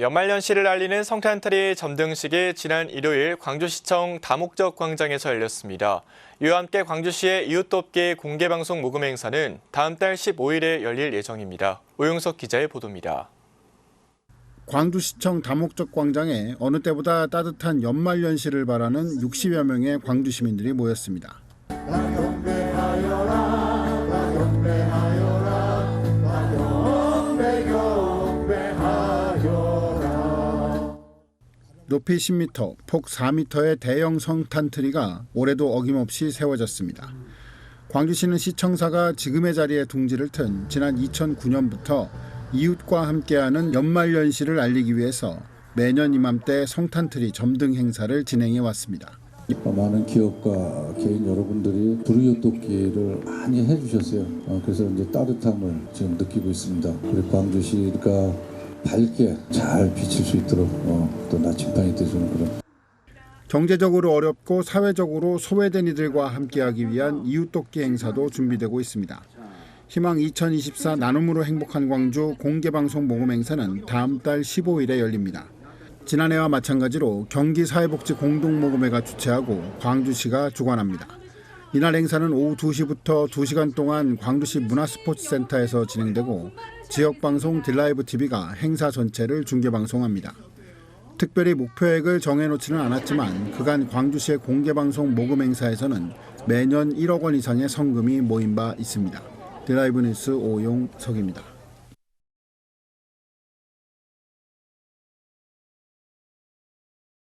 연말연시를 알리는 성탄트리 점등식이 지난 일요일 광주시청 다목적 광장에서 열렸습니다. 이와 함께 광주시의 이웃돕기 공개방송 모금 행사는 다음 달 15일에 열릴 예정입니다. 오용석 기자의 보도입니다. 광주시청 다목적 광장에 어느 때보다 따뜻한 연말 연시를 바라는 60여 명의 광주 시민들이 모였습니다. 높이 10m, 폭 4m의 대형 성탄 트리가 올해도 어김없이 세워졌습니다. 광주시는 시청사가 지금의 자리에 둥지를 튼 지난 2009년부터 이웃과 함께하는 연말연시를 알리기 위해서 매년 이맘때 성탄트리 점등 행사를 진행해 왔습니다. 많은 기업과 개인 여러분들이 불이웃 돕기를 많이 해주셨어요. 어, 그래서 이제 따뜻함을 지금 느끼고 있습니다. 우리 광주시가 밝게 잘 비칠 수 있도록 어, 또 나침반이 되주는 그런 경제적으로 어렵고 사회적으로 소외된 이들과 함께하기 위한 이웃돕기 행사도 준비되고 있습니다. 희망 2024 나눔으로 행복한 광주 공개방송 모금 행사는 다음 달 15일에 열립니다. 지난해와 마찬가지로 경기사회복지 공동모금회가 주최하고 광주시가 주관합니다. 이날 행사는 오후 2시부터 2시간 동안 광주시 문화스포츠센터에서 진행되고 지역방송 딜라이브 TV가 행사 전체를 중계방송합니다. 특별히 목표액을 정해놓지는 않았지만 그간 광주시의 공개방송 모금 행사에서는 매년 1억 원 이상의 성금이 모인 바 있습니다. 드라이브 뉴스 오용석입니다.